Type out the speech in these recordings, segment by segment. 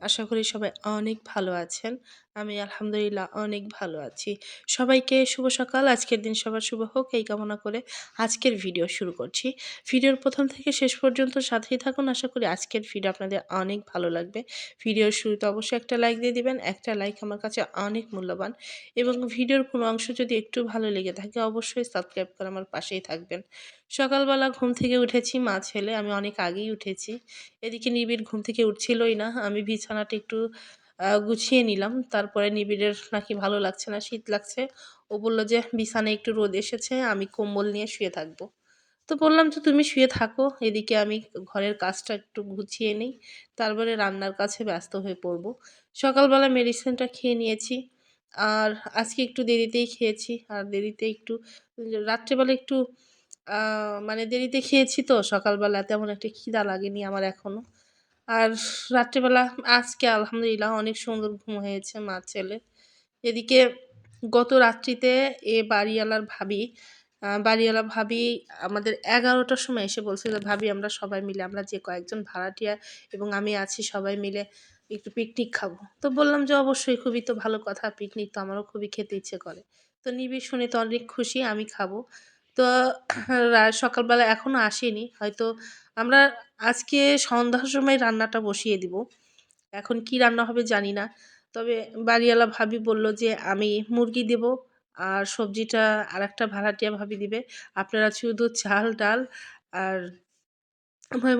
আশা করি সবাই অনেক ভালো আছেন। আমি আলহামদুলিল্লাহ অনেক ভালো আছি। সবাইকে শুভ সকাল, আজকের দিন সবার শুভ হোক, এই কামনা করে আজকের ভিডিও শুরু করছি। ভিডিওর প্রথম থেকে শেষ পর্যন্ত সাথেই থাকুন, আশা করি আজকের ভিডিও আপনাদের অনেক ভালো লাগবে। ভিডিওর শুরুতে অবশ্যই একটা লাইক দিয়ে দিবেন, একটা লাইক আমার কাছে অনেক মূল্যবান এবং ভিডিওর কোনো অংশ যদি একটু ভালো লেগে থাকে, অবশ্যই সাবস্ক্রাইব করে আমার পাশেই থাকবেন। সকালবেলা ঘুম থেকে উঠেছি, মা ছেলে, আমি অনেক আগেই উঠেছি। এদিকে নিবিড় ঘুম থেকে উঠছিলই না, আমি বিছানাটা একটু গুছিয়ে নিলাম। তারপরে নিবিড়ের নাকি ভালো লাগছে না, শীত লাগছে। ও বলল যে, বিছানায় একটু রোদ এসেছে, আমি কম্বল নিয়ে শুয়ে থাকব। তো বললাম যে, তুমি শুয়ে থাকো, এদিকে আমি ঘরের কাজটা একটু গুছিয়ে নিই। তারপরে রান্নার কাছে ব্যস্ত হয়ে পড়ব। সকালবেলা মেডিসিনটা খেয়ে নিয়েছি। আর আজকে একটু দেরিতেই খেয়েছি। আর দেরিতে একটু, রাত্রেবেলা একটু মানে দেরিতে খেয়েছি তো, সকালবেলা তেমন একটা খিদা লাগেনি আমার এখনও আর রাত্রিবেলা আজকে আলহামদুলিল্লাহ অনেক সুন্দর ঘুম হয়েছে মা ছেলে। এদিকে গত রাত্রিতে এ বাড়িওয়ালার ভাবি বাড়িওয়ালা ভাবি আমাদের এগারোটার সময় এসে বলছে যে ভাবি, আমরা সবাই মিলে, আমরা যে কয়েকজন ভাড়াটিয়া এবং আমি আছি, সবাই মিলে একটু পিকনিক খাব। তো বললাম যে, অবশ্যই, খুবই তো ভালো কথা পিকনিক তো আমারও খুবই খেতে ইচ্ছে করে। তো নিবিড় শুনে তো অনেক খুশি, আমি খাব। তো সকালবেলা এখনও আসেনি। হয়তো আমরা আজকে সন্ধ্যার সময় রান্নাটা বসিয়ে দিব। এখন কি রান্না হবে জানি না। তবে বাড়িওয়ালা ভাবি বলল যে, আমি মুরগি দেব আর সবজিটা আর একটা ভাড়াটিয়া ভাবি দিবে। আপনারা শুধু চাল, ডাল আর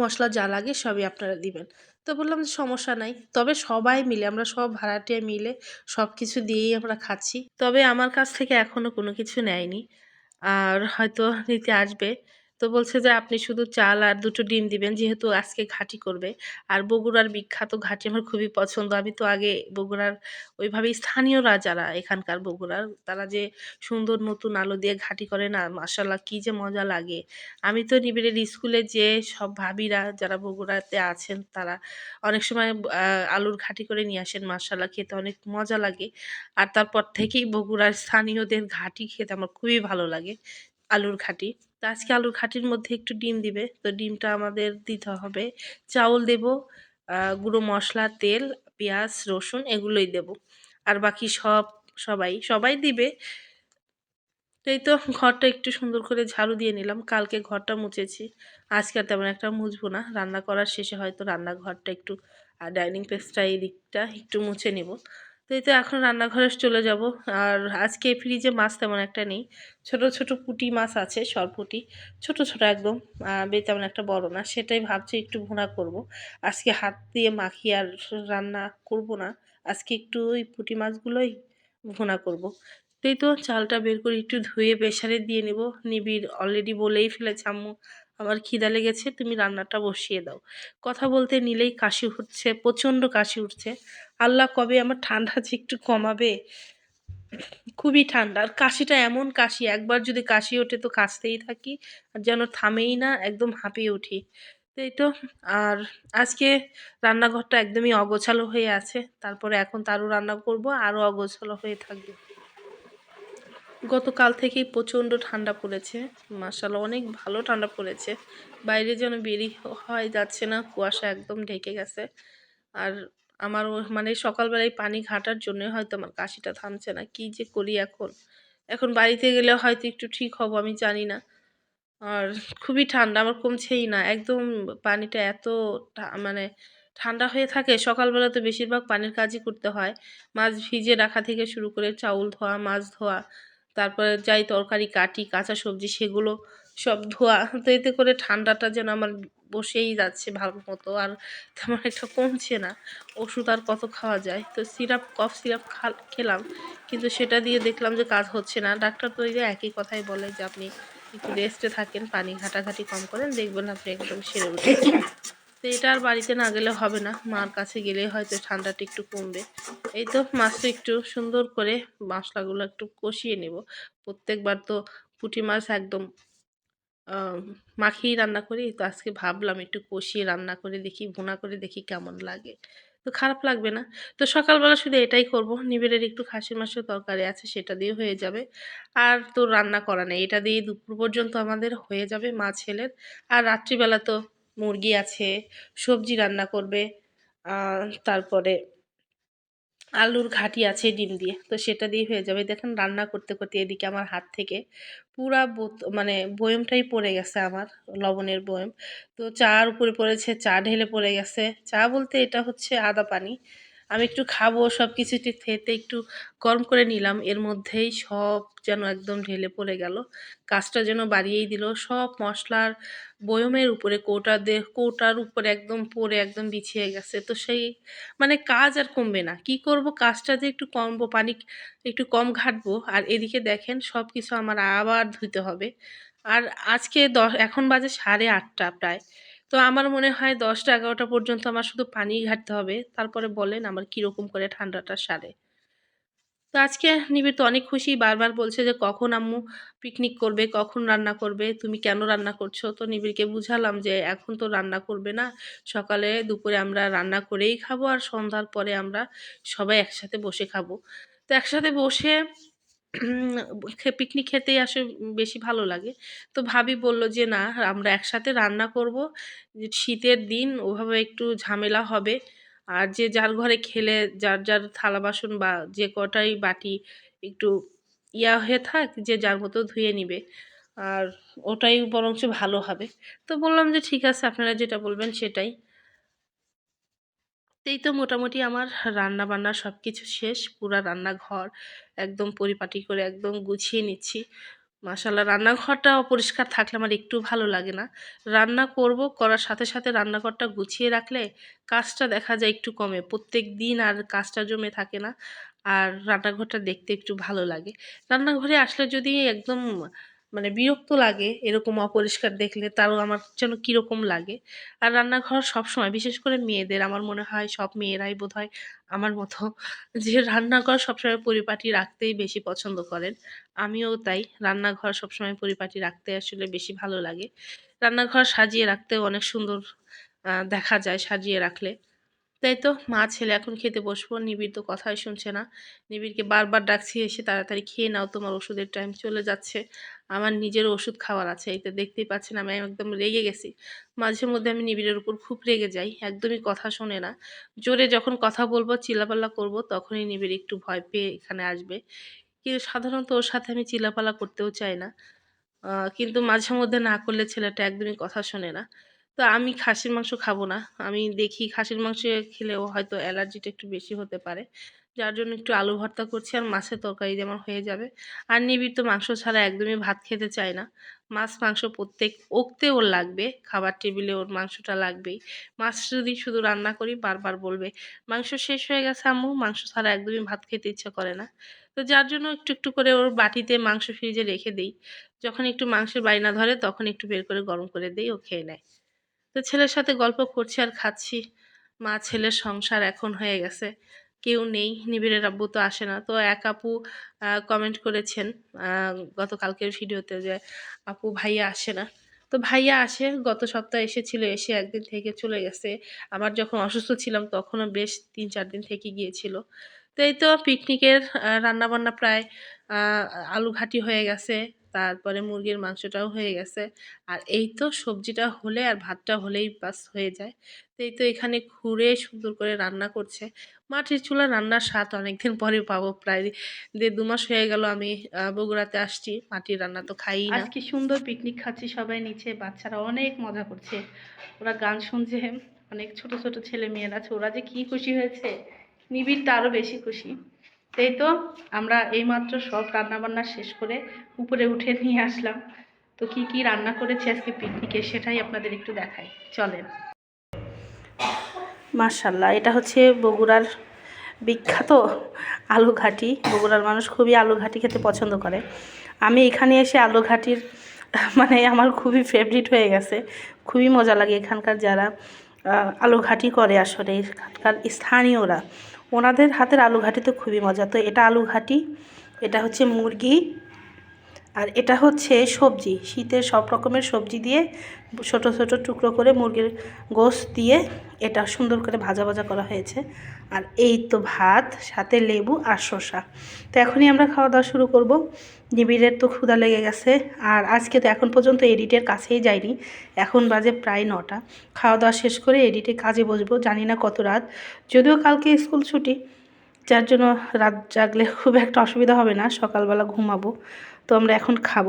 মশলা যা লাগে সবই আপনারা দিবেন। তো বললাম যে, সমস্যা নাই। তবে সবাই মিলে, আমরা সব ভাড়াটিয়া মিলে সব কিছু দিয়েই আমরা খাচ্ছি। তবে আমার কাছ থেকে এখনও কোনো কিছু নেয়নি। আর হয়তো নিতে আসবে। তো বলছে যে, আপনি শুধু চাল আর দুটো ডিম দিবেন, যেহেতু আজকে ঘাটি করবে। আর বগুড়ার বিখ্যাত ঘাটি আমার খুবই পছন্দ। আমি তো আগে বগুড়ার ওইভাবে স্থানীয়রা যারা এখানকার বগুড়ার, তারা যে সুন্দর নতুন আলো দিয়ে ঘাটি করে না মাসাল্লাহ কী যে মজা লাগে। আমি তো নিবিড়ের স্কুলে যে সব ভাবিরা যারা বগুড়াতে আছেন, তারা অনেক সময় আলুর ঘাটি করে নিয়ে আসেন মাসাল্লাহ খেতে অনেক মজা লাগে। আর তারপর থেকেই বগুড়ার স্থানীয়দের ঘাটি খেতে আমার খুবই ভালো লাগে। আলুর ঘাটি। তো আজকে আলুর ঘাটির মধ্যে একটু ডিম দিবে। তো ডিমটা আমাদের দিতে হবে। চাউল দেব গুঁড়ো মশলা, তেল, পেঁয়াজ, রসুন এগুলোই দেব। আর বাকি সব সবাই সবাই দিবে। তো এই তো ঘরটা একটু সুন্দর করে ঝাড়ু দিয়ে নিলাম। কালকে ঘরটা মুছেছি। আজকে আর তেমন একটা মুছবো না। রান্না করার শেষে হয়তো রান্নাঘরটা একটু আর ডাইনিং প্লেসটা এই দিকটা একটু মুছে নেব। তো এই তো এখন রান্নাঘরে চলে যাব। আর আজকে ফ্রিজে মাছ তেমন একটা নেই। ছোট ছোট পুটি মাছ আছে সরপুটি ছোট ছোট একদম বে তেমন একটা বড় না। সেটাই ভাবছি একটু ভুনা করব। আজকে হাত দিয়ে মাখি আর রান্না করব না। আজকে একটু ওই পুটি মাছগুলোই ভুনা করব। তো এই তো চালটা বের করে একটু ধুয়ে প্রেশারে দিয়ে নেব। নিবিড় অলরেডি বলেই ফেলেছে আম্মু। আমার খিদা লেগেছে, তুমি রান্নাটা বসিয়ে দাও। কথা বলতে নিলেই কাশি উঠছে প্রচণ্ড কাশি উঠছে। আল্লাহ কবে আমার ঠান্ডা যে একটু কমাবে? খুবই ঠান্ডা। আর কাশিটা এমন কাশি, একবার যদি কাশি ওঠে তো কাশতেই থাকি, আর যেন থামেই না, একদম হাঁপিয়ে উঠি। তো এই তো, আর আজকে রান্নাঘরটা একদমই অগোছালো হয়ে আছে। তারপরে এখন তারও রান্না করব, আরও অগোছালো হয়ে থাকবে। গতকাল থেকেই প্রচণ্ড ঠান্ডা পড়েছে। মাসাল্লাহ অনেক ভালো ঠান্ডা পড়েছে। বাইরে যেন বেরিয়ে হয় যাচ্ছে না, কুয়াশা একদম ঢেকে গেছে। আর আমার মানে সকালবেলায় পানি ঘাটার জন্য হয়তো আমার কাশিটা থামছে না, কি যে করি এখন? এখন বাড়িতে গেলে হয়তো একটু ঠিক হব, আমি জানি না। আর খুবই ঠান্ডা, আমার কমছেই না। একদম পানিটা এত মানে ঠান্ডা হয়ে থাকে, সকালবেলা তো বেশিরভাগ পানির কাজই করতে হয়। মাছ ভিজে রাখা থেকে শুরু করে চাউল ধোয়া, মাছ ধোয়া তারপরে যাই তরকারি, কাটি, কাঁচা সবজি সেগুলো সব ধোয়া। তো এতে করে ঠান্ডাটা যেন আমার বসেই যাচ্ছে ভালো মতো আর তেমন একটা কমছে না। ওষুধ আর কত খাওয়া যায়? তো সিরাপ, কফ সিরাপ খেলাম। কিন্তু সেটা দিয়ে দেখলাম যে কাজ হচ্ছে না। ডাক্তার তো একই কথাই বলে যে আপনি একটু রেস্টে থাকেন, পানি ঘাটাঘাটি কম করেন, দেখবেন আপনি একদম সেরে উঠেছেন। তো এটা আর বাড়িতে না গেলে হবে না। মার কাছে গেলে হয়তো ঠান্ডাটা একটু কমবে। এই তো মাছটা একটু সুন্দর করে মশলাগুলো একটু কষিয়ে নেব। প্রত্যেকবার তো পুঁটি মাছ একদম মাখিয়ে রান্না করি। তো আজকে ভাবলাম একটু কষিয়ে রান্না করে দেখি, ভুনা করে দেখি কেমন লাগে। তো খারাপ লাগবে না। তো সকালবেলা শুধু এটাই করব। নিবেড়ের একটু খাসির মাংসের তরকারি আছে, সেটা দিয়ে হয়ে যাবে। আর তো রান্না করা নেই। এটা দিয়ে দুপুর পর্যন্ত আমাদের হয়ে যাবে মা ছেলের আর রাত্রিবেলা তো মুরগি আছে, সবজি রান্না করবে তারপরে আলুর ঘাটি আছে ডিম দিয়ে, তো সেটা দিয়ে হয়ে যাবে। দেখেন রান্না করতে করতে এদিকে আমার হাত থেকে পুরা মানে বয়মটাই পড়ে গেছে আমার, লবণের বয়ম। তো চার উপরে পড়েছে, চা ঢেলে পড়ে গেছে। চা বলতে এটা হচ্ছে আদা পানি। আমি একটু খাব সব কিছু খেতে একটু গরম করে নিলাম। এর মধ্যেই সব যেন একদম ঢেলে পড়ে গেল। কাজটা যেন বাড়িয়েই দিল। সব মশলার বয়মের উপরে, কৌটা দে, কৌটার উপরে একদম পরে একদম বিছিয়ে গেছে। তো সেই মানে কাজ আর কমবে না। কি করব? কাজটা যে একটু কমবো, পানি একটু কম ঘাটবো। আর এদিকে দেখেন সব কিছু আমার আবার ধুতে হবে। আর আজকে দশ এখন বাজে সাড়ে আটটা প্রায়। তো আমার মনে হয় দশটা এগারোটা পর্যন্ত আমার শুধু পানি ঘাটতে হবে। তারপরে বলেন আমার কীরকম করে ঠান্ডাটা সারে। তো আজকে নিবিড় তো অনেক খুশি, বারবার বলছে যে, কখন আম্মু পিকনিক করবে? কখন রান্না করবে? তুমি কেন রান্না করছ? তো নিবিড়কে বুঝালাম যে, এখন তো রান্না করবে না। সকালে দুপুরে আমরা রান্না করেই খাব আর সন্ধ্যার পরে আমরা সবাই একসাথে বসে খাব। তো একসাথে বসে পিকনিক খেতেই আসে বেশি ভালো লাগে। তো ভাবি বলল যে, না, আমরা একসাথে রান্না করব। শীতের দিন, ওভাবে একটু ঝামেলা হবে। আর যে যার ঘরে খেলে, যার যার থালা বাসন বা যে কটাই বাটি একটু ইয়া হয়ে থাক, যে যার মতো ধুয়ে নিবে। আর ওটাই বরঞ্চ ভালো হবে। তো বললাম যে, ঠিক আছে, আপনারা যেটা বলবেন সেটাই। এই তো মোটামুটি আমার রান্না বান্না সব কিছু শেষ, পুরা রান্নাঘর একদম পরিপাটি করে একদম গুছিয়ে নিচ্ছি। মাশাল্লাহ রান্নাঘরটা অপরিষ্কার থাকলে আমার একটু ভালো লাগে না। রান্না করব, করার সাথে সাথে রান্নাঘরটা গুছিয়ে রাখলে কাজটা দেখা যায় একটু কমে। প্রত্যেক দিন আর কাজটা জমে থাকে না, আর রান্নাঘরটা দেখতে একটু ভালো লাগে। রান্নাঘরে আসলে যদি একদম মানে বিরক্ত লাগে এরকম অপরিষ্কার দেখলে, তারও আমার যেন কীরকম লাগে। আর রান্নাঘর সবসময়, বিশেষ করে মেয়েদের, আমার মনে হয় সব মেয়েরাই বোধ হয় আমার মতো যে রান্নাঘর সবসময় পরিপাটি রাখতেই বেশি পছন্দ করেন। আমিও তাই, রান্নাঘর সবসময় পরিপাটি রাখতে আসলে বেশি ভালো লাগে। রান্নাঘর সাজিয়ে রাখতেও অনেক সুন্দর দেখা যায় সাজিয়ে রাখলে। তাই তো, মা, ছেলে এখন খেতে বসবো। নিবিড় তো কথাই শুনছে না। নিবিড়কে বারবার ডাকছি, এসে তাড়াতাড়ি খেয়ে নাও, তোমার ওষুধের টাইম চলে যাচ্ছে। আমার নিজের ওষুধ খাওয়ার আছে তো দেখতেই পাচ্ছেন আমি একদম রেগে গেছি। মাঝে মধ্যে আমি নিবিড়ের উপর খুব রেগে যাই, একদমই কথা শোনে না। জোরে যখন কথা বলব, চিল্লাপাল্লা করব, তখনই নিবিড় একটু ভয় পেয়ে এখানে আসবে। কিন্তু সাধারণত ওর সাথে আমি চিল্লাপাল্লা করতেও চাই না। কিন্তু মাঝে মধ্যে না করলে ছেলেটা একদমই কথা শোনে না। তো আমি খাসির মাংস খাব না। আমি দেখি খাসির মাংস খেলেও হয়তো অ্যালার্জিটা একটু বেশি হতে পারে। যার জন্য একটু আলু ভর্তা করছি আর মাছের তরকারি যেমন হয়ে যাবে। আর নিবিড় তো মাংস ছাড়া একদমই ভাত খেতে চায় না। মাছ মাংস প্রত্যেক ওকতে ওর লাগবে, খাবার টেবিলে ওর মাংসটা লাগবেই। মাছ যদি শুধু রান্না করি বারবার বলবে, মাংস শেষ হয়ে গেছে আম্মু, মাংস ছাড়া একদমই ভাত খেতে ইচ্ছা করে না। তো যার জন্য একটু একটু করে ওর বাটিতে মাংস ফ্রিজে রেখে দিই। যখন একটু মাংসের বাইনা ধরে তখন একটু বের করে গরম করে দিই, ও খেয়ে নেয়। তো ছেলের সাথে গল্প করছি আর খাচ্ছি। মা ছেলের সংসার এখন হয়ে গেছে। কেউ নেই, নিবিড়ের আব্বু তো আসে না। তো এক আপু কমেন্ট করেছেন গতকালকের ভিডিওতে যে আপু ভাইয়া আসে না। তো ভাইয়া আসে, গত সপ্তাহে এসেছিল, এসে একদিন থেকে চলে গেছে। আবার যখন অসুস্থ ছিলাম তখনও বেশ তিন চার দিন থেকে গিয়েছিল। তো এই তো পিকনিকের রান্নাবান্না প্রায় আলু ঘাটি হয়ে গেছে। তারপরে মুরগির মাংসটাও হয়ে গেছে। আর এই তো সবজিটা হলে আর ভাতটা হলেই বাস হয়ে যায়। তো এই তো এখানে ঘুরে সুন্দর করে রান্না করছে। মাটির চুলা রান্নার স্বাদ অনেকদিন পরে পাবো। প্রায় দেড় দু মাস হয়ে গেল আমি বগুড়াতে আসছি। মাটির রান্না তো খাই আজকে সুন্দর পিকনিক খাচ্ছি সবাই নিচে। বাচ্চারা অনেক মজা করছে। ওরা গান শুনছে। অনেক ছোট ছোট ছেলে মেয়েরা আছে। ওরা যে কি খুশি হয়েছে? নিবিড় আরও বেশি খুশি। এই তো আমরা এইমাত্র সব রান্নাবান্না শেষ করে উপরে উঠে নিয়ে আসলাম। তো কি কি রান্না করেছি আজকে পিকনিকে সেটাই আপনাদের একটু দেখাই। চলেন। মার্শাল্লাহ এটা হচ্ছে বগুড়ার বিখ্যাত আলু ঘাটি বগুড়ার মানুষ খুবই আলু ঘাটি খেতে পছন্দ করে। আমি এখানে এসে আলু ঘাটির মানে আমার খুবই ফেভারিট হয়ে গেছে। খুবই মজা লাগে এখানকার যারা আলু ঘাটি করে আসলে। এখানকার স্থানীয়রা। ওনাদের হাতের আলু তো খুবই মজা। তো এটা আলু ঘাটি এটা হচ্ছে মুরগি আর এটা হচ্ছে সবজি। শীতের সব রকমের সবজি দিয়ে ছোট ছোট টুকরো করে মুরগির গোশ দিয়ে এটা সুন্দর করে ভাজা ভাজা করা হয়েছে। আর এই তো ভাত, সাথে লেবু আর শসা। তো এখনই আমরা খাওয়া দাওয়া শুরু করব। নিবিড়ের তো ক্ষুধা লেগে গেছে। আর আজকে তো এখন পর্যন্ত এডিটের কাছেই যাইনি। এখন বাজে প্রায় নটা। খাওয়া দাওয়া শেষ করে এডিটে কাজে বসবো। জানি না কত রাত। যদিও কালকে স্কুল ছুটি, যার জন্য রাত জাগলে খুব একটা অসুবিধা হবে না। সকালবেলা ঘুমাবো। তো আমরা এখন খাব।